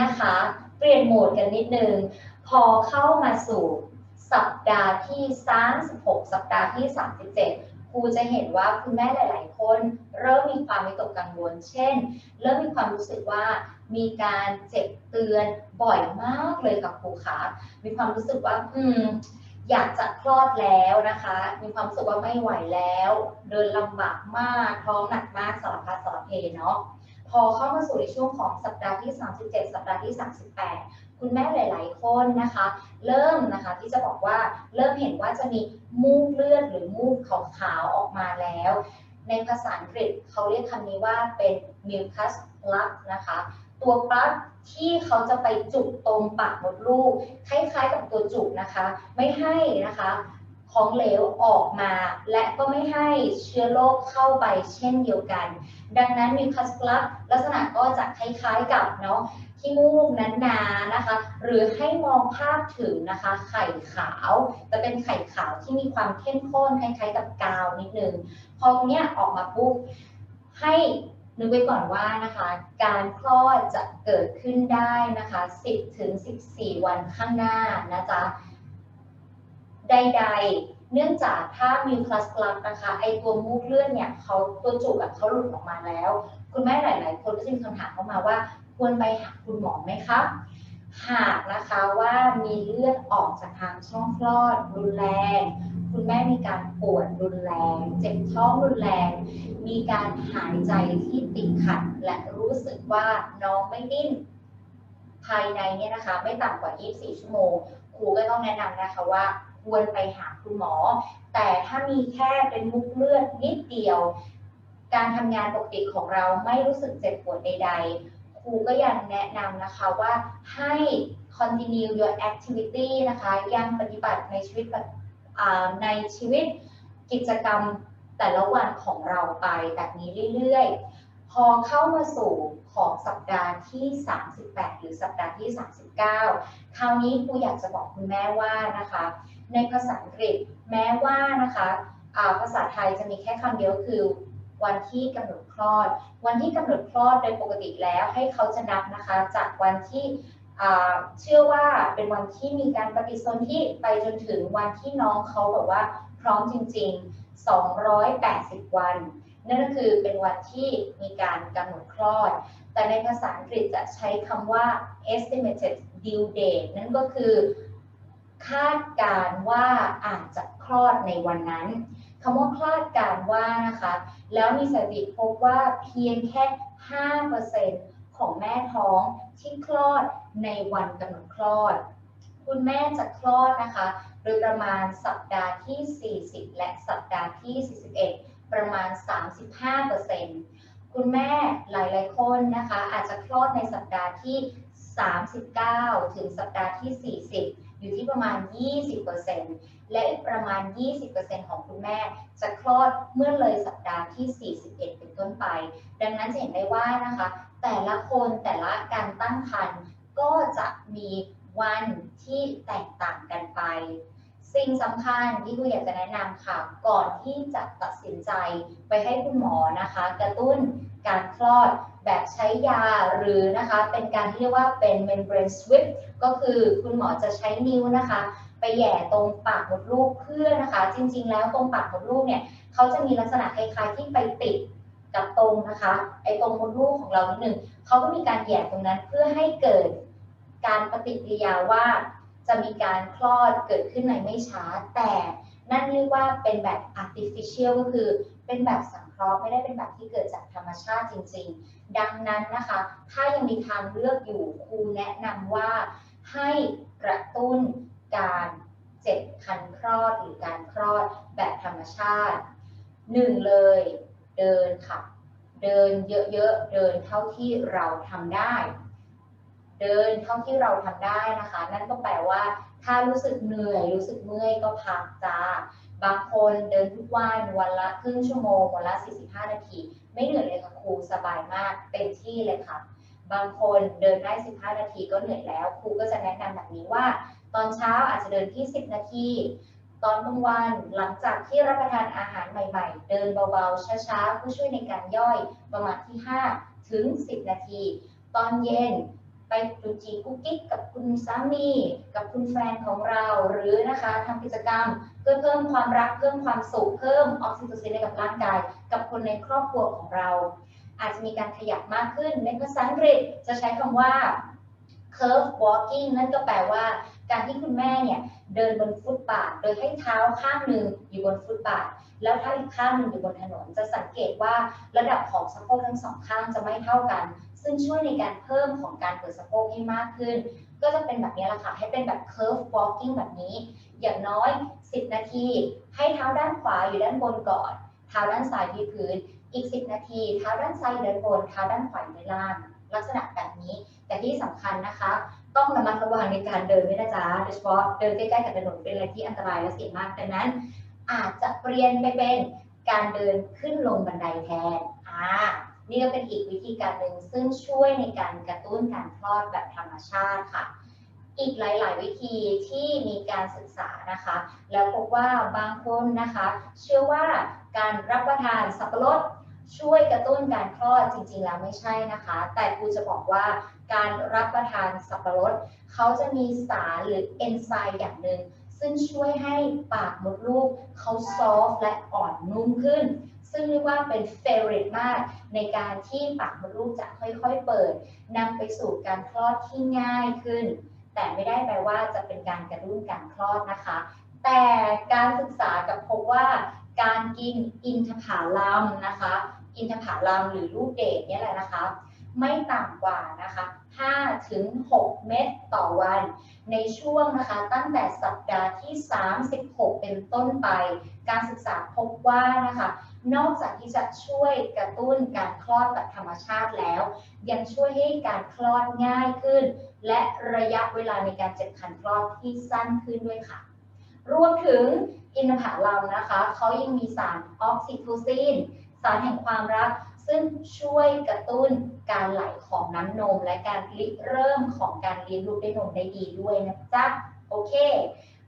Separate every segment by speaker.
Speaker 1: นะคะ เปลี่ยนโหมดกันนิดนึง พอเข้ามาสู่สัปดาห์ที่36สัปดาห์ที่ 37 ครูจะเห็นว่าคุณแม่หลาย ๆ คน เริ่มมีความวิตกกังวล เช่น เริ่มมีความรู้สึกว่ามีการเจ็บเตือนบ่อยมากเลยกับครูขามีความรู้สึกว่า อืม อยากจะคลอดแล้วนะคะ มีความรู้สึกว่าไม่ไหวแล้ว เดินลำบากมาก ท้องหนักมากสารพัดสารเพเนาะ พอเข้ามาสู่ในช่วงของสัปดาห์ที่ 37 สัปดาห์ที่ 38 คุณแม่หลาย ๆ คนนะคะ เริ่มนะคะที่จะบอกว่าเริ่มเห็นว่าจะมีมูกเลือดหรือมูกขาวๆออกมาแล้ว ในภาษาอังกฤษเขาเรียกคำนี้ว่าเป็น mucus plug นะคะตัวปลั๊กที่เขาจะไปจุกตรงปากมดลูกคล้ายๆกับตัวจุกนะคะ ไม่ให้นะคะ ของเหลวออกมา และก็ไม่ให้เชื้อโรคเข้าไปเช่นเดียวกัน ดังนั้นมีคัสปลักลักษณะก็จะคล้ายๆกับเนาะที่มูกนั้นนานะคะ หรือให้มองภาพถึงนะคะ ไข่ขาวจะเป็นไข่ขาวที่มีความเข้มข้นคล้ายๆกับกาวนิดนึง พอตรงเนี้ยออกมาปุ๊บให้นึกไว้ก่อนว่านะคะ การคลอดจะเกิดขึ้นได้นะคะ 10ถึง14 วันข้างหน้านะจ๊ะ ใดๆ เนื่องจากถ้ามีคลัสคลัสนะคะไอตัวมูกเลือดเนี่ยเขาตัวจุกอะเขาหลุดออกมาแล้ว คุณแม่หลาย ๆ คนก็จะมีคำถามเข้ามาว่า ควรไปหาคุณหมอไหมคะหากนะคะว่ามีเลือดออกจากทางช่องคลอดรุนแรง คุณแม่มีการปวดรุนแรง เจ็บท้องรุนแรง มีการหายใจที่ติดขัด และรู้สึกว่าน้องไม่ดิ้นภายในเนี่ยนะคะ ไม่ต่ำกว่า 24 ชั่วโมงครูก็ต้องแนะนำนะคะว่า ควรไปหาคุณหมอ แต่ถ้ามีแค่เป็นมุกเลือดนิดเดียว การทำงานปกติของเราไม่รู้สึกเจ็บปวดใด ๆ ครูก็ยังแนะนำนะคะว่าให้ continue your activity นะคะยังปฏิบัติในชีวิตในชีวิตกิจกรรมแต่ละวันของเราไปแบบนี้เรื่อยๆ พอเข้ามาสู่ของสัปดาห์ที่ 38 หรือสัปดาห์ที่ 39 คราวนี้ครูอยากจะบอกคุณแม่ว่านะคะ ในภาษาอังกฤษ แม้ว่านะคะาภาษาไทยจะมีแค่คำเดียวคือ วันที่กำหนดคลอด วันที่กำหนดคลอดโดยปกติแล้วให้เขาจะนับนะคะจากวันที่เชื่อว่าเป็นวันที่มีการปฏิสนธิไปจนถึงวันที่น้องเขาแบบว่าพร้อมจริง ๆ 280 วัน นั่นก็คือเป็นวันที่มีการกำหนดคลอด แต่ในภาษาอังกฤษจะใช้คำว่า estimated due date นั่นก็คือ คาดการ์ว่าอาจจะคลอดในวันนั้นคำว่าคาดการ์ว่านะคะ แล้วมีสถิติพบว่าเพียงแค่ 5%ของแม่ท้องที่คลอดในวันกำหนดคลอด คุณแม่จะคลอดนะคะ โดยประมาณสัปดาห์ที่ 40 และสัปดาห์ที่ 41 ประมาณ 35%คุณแม่หลาย ๆ คนนะคะ อาจจะคลอดในสัปดาห์ที่ 39 ถึงสัปดาห์ที่ 40 อยู่ที่ประมาณ 20%และอีกประมาณ 20%ของคุณแม่ จะคลอดเมื่อเลยสัปดาห์ที่ 41 เป็นต้นไป ดังนั้นจะเห็นได้ว่านะคะ แต่ละคนแต่ละการตั้งครรภ์ก็จะมีวันที่แตกต่างกันไป สิ่งสำคัญที่ครูอยากจะแนะนำค่ะ ก่อนที่จะตัดสินใจไปให้คุณหมอนะคะ กระตุ้นการคลอด แบบใช้ยาหรือนะคะเป็นการที่เรียกว่าเป็น membrane sweep ก็คือคุณหมอจะใช้นิ้วนะคะ ไปแหย่ตรงปากมดลูกเพื่อนะคะ จริงๆ แล้วตรงปากมดลูกเนี่ยเขาจะมีลักษณะคล้ายๆที่ไปติดกับตรงนะคะไอ้ตรงมดลูกของเรานิดหนึ่งเขาก็มีการแหย่ตรงนั้นเพื่อให้เกิดการปฏิกิริยาว่าจะมีการคลอดเกิดขึ้นในไม่ช้า แต่นั่นเรียกว่าเป็นแบบ artificial ก็คือเป็นแบบสังเคราะห์ไม่ได้เป็นแบบที่เกิดจากธรรมชาติจริง ๆ ดังนั้นนะคะ ถ้ายังมีทางเลือกอยู่ครูแนะนำว่าให้กระตุ้นการเจ็บคันคลอดหรือการคลอดแบบธรรมชาติหนึ่งเลยเดินค่ะ เดินเยอะๆ เดินเท่าที่เราทำได้ เดินเท่าที่เราทำได้นะคะ นั่นก็แปลว่า ถ้ารู้สึกเหนื่อยรู้สึกเมื่อยก็พักจ้า บางคนเดินทุกวันวันละครึ่งชั่วโมงวันละ 45 นาที ไม่เหนื่อยเลยค่ะครูสบายมากเต็มที่เลยค่ะ บางคนเดินได้ 15 นาทีก็เหนื่อยแล้ว ครูก็จะแนะนำแบบนี้ว่า ตอนเช้าอาจจะเดินที่ 10 นาที ตอนกลางวันหลังจากที่รับประทานอาหารใหม่ ๆ เดินเบาๆช้าๆเพื่อช่วยในการย่อยประมาณที่ 5 ถึง 10 นาที ตอนเย็น ไปจุจีกุ๊กกิ๊กกับคุณสามี กับคุณแฟนของเราหรือนะคะทำกิจกรรมเพื่อเพิ่มความรักเพิ่มความสุขเพิ่มออกซิโตซินให้กับร่างกาย กับคนในครอบครัวของเรา อาจจะมีการขยับมากขึ้นในภาษาอังกฤษจะใช้คำว่า curve walking นั่นก็แปลว่า การที่คุณแม่เนี่ยเดินบนฟุตบาท โดยให้เท้าข้างหนึ่งอยู่บนฟุตบาท แล้วเท้าอีกข้างหนึ่งอยู่บนถนน จะสังเกตว่าระดับของสะโพกทั้งสองข้างจะไม่เท่ากัน ซึ่งช่วยในการเพิ่มของการเปิดสะโพกให้มากขึ้น ก็จะเป็นแบบนี้แหละค่ะ ให้เป็นแบบ curve walking แบบนี้ อย่างน้อย 10 นาที ให้เท้าด้านขวาอยู่ด้านบนก่อน เท้าด้านซ้ายที่พื้น อีก 10 นาที เท้าด้านซ้ายอยู่ด้านบน เท้าด้านขวาอยู่ด้านล่าง ลักษณะแบบนี้ แต่ที่สำคัญนะคะ ต้องระมัดระวังในการเดินด้วยนะจ๊ะ โดยเฉพาะเดินใกล้ๆกับถนนเป็นอะไรที่อันตรายและเสี่ยงมากดังนั้น อาจจะเปลี่ยนไปเป็นการเดินขึ้นลงบันไดแทน อ่า นี่ก็เป็นอีกวิธีการหนึ่งซึ่งช่วยในการกระตุ้นการคลอดแบบธรรมชาติค่ะ อีกหลาย ๆ วิธีที่มีการศึกษานะคะ แล้วพบว่าบางคนนะคะ เชื่อว่าการรับประทานสับปะรดช่วยกระตุ้นการคลอดจริง ๆ แล้วไม่ใช่นะคะ แต่ครูจะบอกว่าการรับประทานสับปะรดเขาจะมีสารหรือเอนไซม์อย่างหนึ่งซึ่งช่วยให้ปากมดลูกเขาซอฟและอ่อนนุ่มขึ้น ซึ่งเรียกว่าเป็นเฟรนมากในการที่ปากมดลูกจะค่อยๆเปิดนำไปสู่การคลอดที่ง่ายขึ้น แต่ไม่ได้แปลว่าจะเป็นการกระตุ้นการคลอดนะคะ แต่การศึกษากับพบว่าการกินอินทผลัมนะคะ อินทผลัมหรือลูกเดทเนี่ยแหละนะคะ ไม่ต่ำกว่านะคะ5ถึง6เม็ดต่อวัน ในช่วงนะคะตั้งแต่สัปดาห์ที่ 36 เป็นต้นไป การศึกษาพบว่านะคะ นอกจากที่จะช่วยกระตุ้นการคลอดแบบธรรมชาติแล้ว ยังช่วยให้การคลอดง่ายขึ้น และระยะเวลาในการเจ็บคันคลอดที่สั้นขึ้นด้วยค่ะ รวมถึงอินทผลัมนะคะ เขายังมีสารออกซิโทซิน สารแห่งความรัก ซึ่งช่วยกระตุ้นการไหลของน้ำนม และการริเริ่มของการเลี้ยงลูกด้วยนมได้ดีด้วยนะจ๊ะ โอเค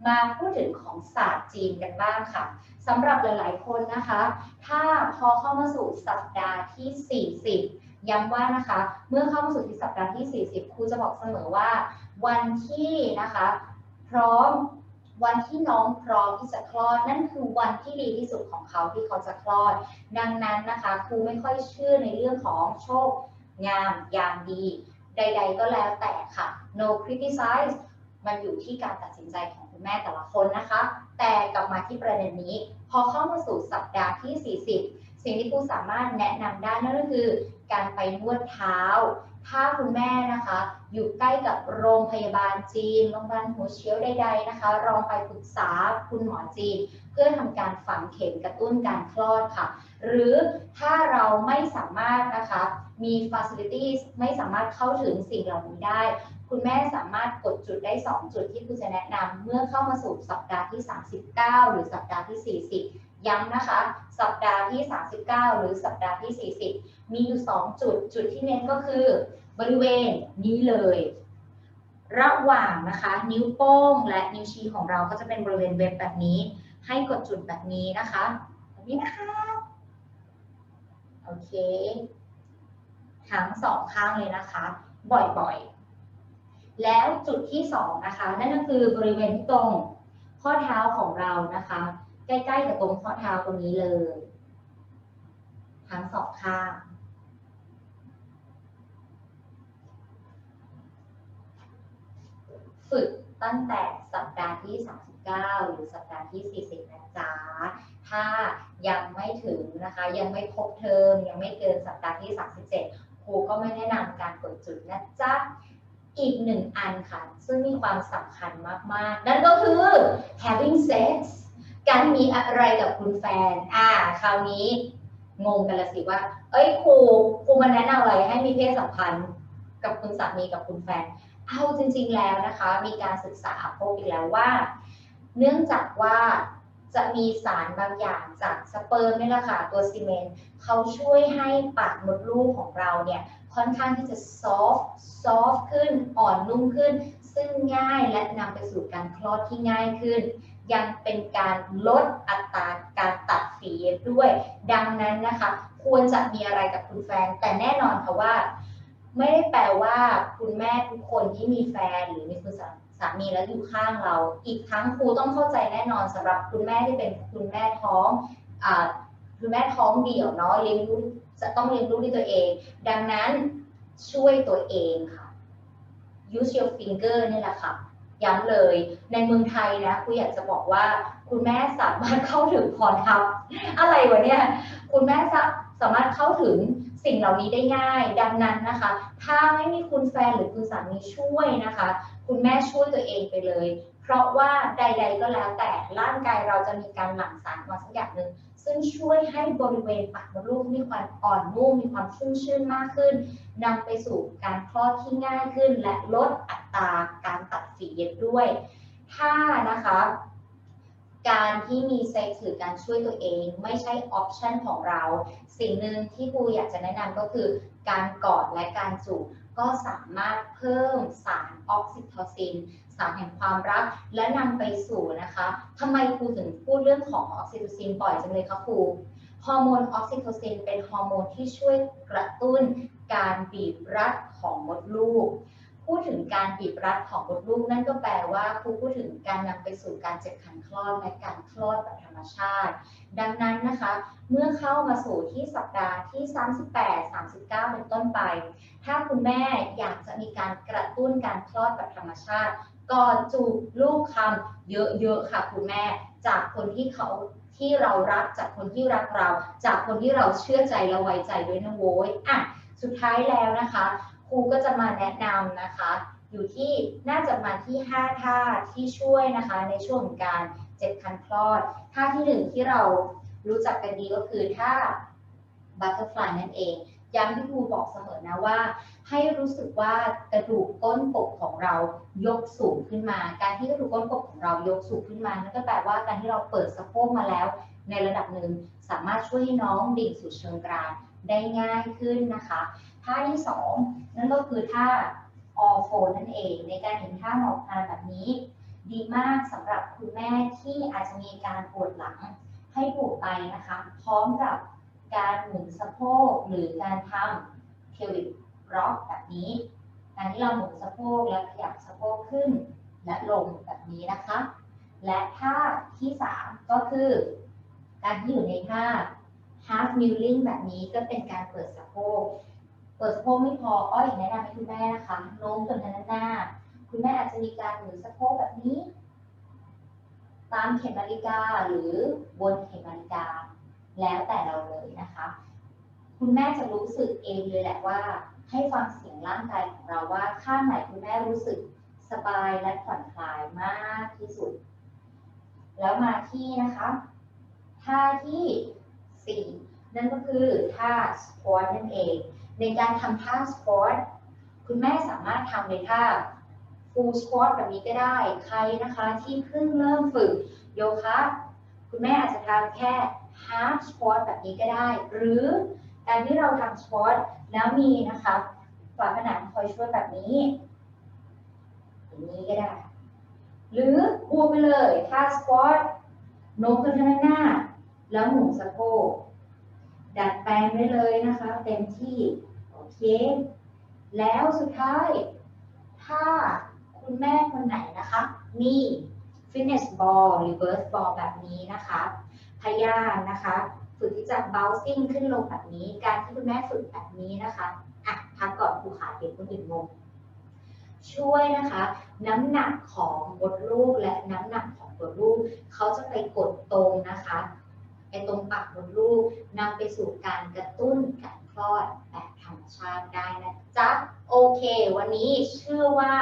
Speaker 1: มาพูดถึงของศาสตร์จีนกันบ้างค่ะสำหรับหลายๆ คนนะคะ ถ้าพอเข้ามาสู่สัปดาห์ที่ 40 ย้ำว่านะคะ เมื่อเข้ามาสู่ที่สัปดาห์ที่ 40 ครูจะบอกเสมอว่า วันที่นะคะ พร้อมวันที่น้องพร้อมที่จะคลอด นั่นคือวันที่ดีที่สุดของเขาที่เขาจะคลอด ดังนั้นนะคะครูไม่ค่อยเชื่อในเรื่องของโชค งามยามดี ใด ๆ ก็แล้วแต่ค่ะ no criticize มันอยู่ที่การตัดสินใจของ แม่แต่ละคนนะคะ แต่กลับมาที่ประเด็นนี้ พอเข้ามาสู่สัปดาห์ที่ 40 สิ่งที่ครูสามารถแนะนำได้นั่นก็คือ การไปนวดเท้า ถ้าคุณแม่นะคะ อยู่ใกล้กับโรงพยาบาลจีนโรงพยาบาลหัวเฉียวใดๆนะคะลองไปปรึกษาคุณหมอจีน เพื่อทำการฝังเข็มกระตุ้นการคลอดค่ะ หรือถ้าเราไม่สามารถนะคะมี facilities ไม่สามารถเข้าถึงสิ่งเหล่านี้ได้ คุณแม่สามารถกดจุดได้ 2 จุดที่คุณจะแนะนำเมื่อเข้ามาสู่สัปดาห์ที่ 39 หรือสัปดาห์ที่ 40 ย้ำนะคะ สัปดาห์ที่ 39 หรือสัปดาห์ที่ 40 มีอยู่ 2 จุด จุดที่เน้นก็คือบริเวณนี้เลย ระหว่างนะคะ นิ้วโป้งและนิ้วชี้ของเราก็จะเป็นบริเวณเว็บแบบนี้ ให้กดจุดแบบนี้นะคะแบบนี้นะคะโอเคทั้งสองข้างเลยนะคะ บ่อยๆ แล้วจุดที่สองนะคะนั่นก็คือบริเวณที่ตรงข้อเท้าของเรานะคะ ใกล้ๆกับตรงข้อเท้าตรงนี้เลย ทั้งสองข้างฝึกตั้งแต่สัปดาห์ที่ 39 หรือสัปดาห์ที่ 40 นะจ๊ะ ถ้ายังไม่ถึงนะคะ ยังไม่ครบเทอม ยังไม่เกินสัปดาห์ที่ 37 ครูก็ไม่แนะนำการกดจุดนะจ๊ะ อีกหนึ่งอันค่ะ ซึ่งมีความสำคัญมาก ๆ นั่นก็คือ having sex การมีอะไรกับคุณแฟน อ่า คราวนี้งงกันละสิว่า เอ้ยครูครูมาแนะนำอะไรให้มีเพศสัมพันธ์กับคุณสามีกับคุณแฟน เอาจริง ๆ แล้วนะคะ มีการศึกษาพบอีกแล้วว่า เนื่องจากว่าจะมีสารบางอย่างจากสเปิร์มนี่แหละค่ะตัวซีเมนต์เขาช่วยให้ปากมดลูกของเราเนี่ย ค่อนข้างที่จะซอฟซอฟขึ้นอ่อนนุ่มขึ้น ซึ่งง่ายและนำไปสู่การคลอดที่ง่ายขึ้น ยังเป็นการลดอัตราการตัดฝีด้วย ดังนั้นนะคะ ควรจะมีอะไรกับคุณแฟน แต่แน่นอนค่ะว่า ไม่ได้แปลว่าคุณแม่ทุกคนที่มีแฟนหรือมีคุณสามีแล้วอยู่ข้างเรา อีกทั้งครูต้องเข้าใจแน่นอนสำหรับคุณแม่ที่เป็นคุณแม่ท้องอคุณแม่ท้องเดี่ยวเนาะเลี้ยงลูก จะต้องเลี้ยงลูกด้วยตัวเอง ดังนั้นช่วยตัวเองค่ะ use your finger นี่แหละค่ะย้ำเลยในเมืองไทยนะครูอยากจะบอกว่าคุณแม่สามารถเข้าถึงพรทับอะไรวะเนี่ยคุณแม่สามารถเข้าถึงสิ่งเหล่านี้ได้ง่าย ดังนั้นนะคะ ถ้าไม่มีคุณแฟนหรือคุณสามีช่วยนะคะ คุณแม่ช่วยตัวเองไปเลย เพราะว่าใด ๆ ก็แล้วแต่ร่างกายเราจะมีการหลั่งสารมาสักอย่างหนึ่ง ซึ่งช่วยให้บริเวณปากมดลูกมีความอ่อนนุ่มมีความชุ่มชื่นมากขึ้นนำไปสู่การคลอดที่ง่ายขึ้น และลดอัตราการตัดฝีเย็บด้วย ถ้านะคะการที่มีเซ็กซ์หรือการช่วยตัวเองไม่ใช่ออปชันของเรา สิ่งหนึ่งที่ครูอยากจะแนะนำก็คือ การกอดและการจูบก็สามารถเพิ่มสารออกซิโทซินาสแห่งความรัก และนำไปสู่นะคะทำไมครูถึงพูดเรื่องของออกซิโทซินบ่อยจังเลยคะครูฮอร์โมนออกซิโทซินเป็นฮอร์โมนที่ช่วยกระตุ้นการบีบรัดของมดลูก พูดถึงการบีบรัดของมดลูกนั่นก็แปลว่าครูพูดถึงการนำไปสู่การเจ็บคันคลอดและการคลอดแบบธรรมชาติ ดังนั้นนะคะ เมื่อเข้ามาสู่ที่สัปดาห์ที่ 38 39 เป็นต้นไป ถ้าคุณแม่อยากจะมีการกระตุ้นการคลอดแบบธรรมชาติกอดจูบลูกคำเยอะๆค่ะคุณแม่ จากคนที่เขาที่เรารักจากคนที่รักเรา จากคนที่เราเชื่อใจและไว้ใจด้วยนะโว้ยอะสุดท้ายแล้วนะคะ รูก็จะมาแนะนำนะคะ อยู่ที่น่าจะมาที่ 5 ท่าที่ช่วยนะคะ ในช่วงการเจ็บคันคลอด ท่าที่หนึ่งที่เรารู้จักกันดีก็คือท่า butterfly นั่นเองย้ำที่ครูบอกเสมอนะว่า ให้รู้สึกว่ากระดูกก้นกบของเรายกสูงขึ้นมา การที่กระดูกก้นกบของเรายกสูงขึ้นมานั่นก็แปลว่าการที่เราเปิดสะโพกมาแล้ว ในระดับหนึ่งสามารถช่วยให้น้องดิ่งสู่เชิงกรานได้ง่ายขึ้นนะคะ ท่าที่สองนั่นก็คือท่า all four นั่นเอง ในการเห็นท่าหมอบคลานแบบนี้ ดีมากสำหรับคุณแม่ที่อาจจะมีการปวดหลังให้ปลูกไปนะคะ พร้อมกับการหมุนสะโพกหรือการทำ pelvic rock แบบนี้การที่เราหมุนสะโพกและขยับสะโพกขึ้น และลงแบบนี้นะคะ และท่าที่ 3 ก็คือ การที่อยู่ในท่า half kneeling แบบนี้ก็เป็นการเปิดสะโพก เปิดสะโพกไม่พออ้อยแนะนำให้คุณแม่นะคะโน้มตัวด้นหน้า คุณแม่อาจจะมีการหมุนสะโพกแบบนี้ ตามเข็มนาฬิกาหรือบนเข็มนาฬิกา แล้วแต่เราเลยนะคะ คุณแม่จะรู้สึกเองเลยแหละว่า ให้ฟังเสียงร่างกายของเราว่าข้างไหนคุณแม่รู้สึกสบายและผ่อนคลายมากที่สุด แล้วมาที่นะคะท่าที่ 4 นั่นก็คือท่าสควอตนั่นเอง ในการทำท่าสควอตคุณแม่สามารถทำในท่า full squat แบบนี้ก็ได้ ใครนะคะที่เพิ่งเริ่มฝึกโยคะ คุณแม่อาจจะทำแค่ half squat แบบนี้ก็ได้ หรือการที่เราทำ squat แล้วมีนะคะฝาผนังคอยช่วยแบบนี้อย่างนี้ก็ได้ หรือบวกไปเลยท่า squat โน้มขึ้นข้างหน้า แล้วหมุนสะโพก ดัดแปลงได้เลยนะคะ เต็มที่ โอเค แล้วสุดท้าย ถ้าคุณแม่คนไหนนะคะ มี fitness ball reverse ball แบบนี้นะคะพยายามนะคะ ฝึกที่จะ bouncing ขึ้นลงแบบนี้ การที่คุณแม่ฝึกแบบนี้นะคะอะพักก่อนครูขาเห็นคนอื่นงงช่วยนะคะ น้ำหนักของมดลูกและน้ำหนักของตัวลูกเขาจะไปกดตรงนะคะ ไปตรงปากมดลูกนำไปสู่การกระตุ้นการคลอดแบบธรรมชาติได้นะจ๊ะโอเค วันนี้เชื่อว่า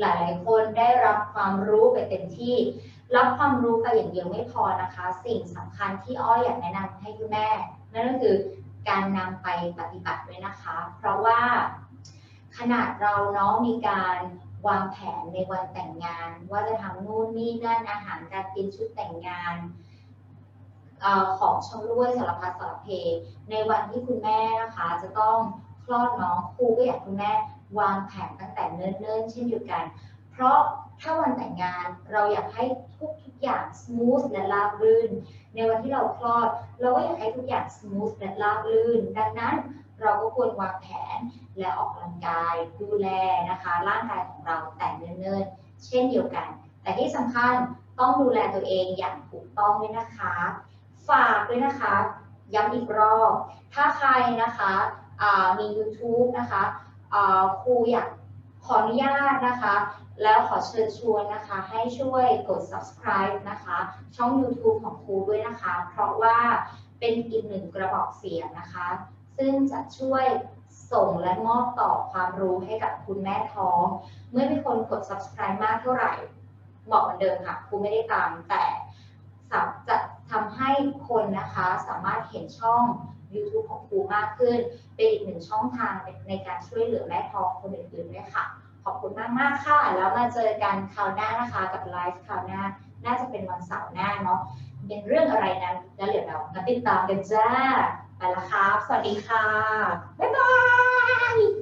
Speaker 1: หลายๆ คนได้รับความรู้ไปเต็มที่ รับความรู้ไปอย่างเดียวไม่พอนะคะ สิ่งสำคัญที่อ้อยอยากแนะนำให้คุณแม่ นั่นก็คือการนำไปปฏิบัติด้วยนะคะ เพราะว่าขนาดเราเนาะมีการวางแผนในวันแต่งงาน ว่าจะทำนู่นนี่นั่นอาหารการกินชุดแต่งงาน ของชำร่วยสารพัดสารเพ ในวันที่คุณแม่นะคะ จะต้องคลอดน้องครูก็อยากคุณแม่วางแผนตั้งแต่เนิ่นๆเช่นเดียวกัน เพราะถ้าวันแต่งงานเราอยากให้ทุกทุกอย่างส o t h และราบรื่น ในวันที่เราคลอด เราก็อยากให้ทุกอย่างส o t h และราบรื่น ดังนั้นเราก็ควรวางแผนและออกกำลังกายดูแลนะคะ ร่างกายของเราแต่เนิ่นๆเช่นเดียวกัน แต่ที่สำคัญต้องดูแลตัวเองอย่างถูกต้องด้วยนะคะ ฝากด้วยนะคะ ย้ำอีกรอบ ถ้าใครนะคะมี YouTube นะคะครูอยากขออนุญาตนะคะ แล้วขอเชิญชวนนะคะ ให้ช่วยกด subscribe นะคะ ช่อง YouTube ของครูด้วยนะคะ เพราะว่าเป็นอีกหนึ่งกระบอกเสียงนะคะ ซึ่งจะช่วยส่งและมอบต่อความรู้ให้กับคุณแม่ท้อง เมื่อมีคนกด subscribe มากเท่าไหร่ บอกเหมือนเดิมค่ะครูไม่ได้ตามแต่ ทำให้คนนะคะสามารถเห็นช่อง YouTube ของครูมากขึ้น เป็นอีกหนึ่งช่องทางในการช่วยเหลือแม่ท้องคนอื่นๆด้วยค่ะ ขอบคุณมากมากค่ะ แล้วมาเจอกันคราวหน้านะคะกับไลฟ์คราวหน้า น่าจะเป็นวันเสาร์หน้าเนาะเป็นเรื่องอะไรนั้นแล้วเดี๋ยวเรามาติดตามกันจ้าไปละครับ สวัสดีค่ะ บ๊ายบาย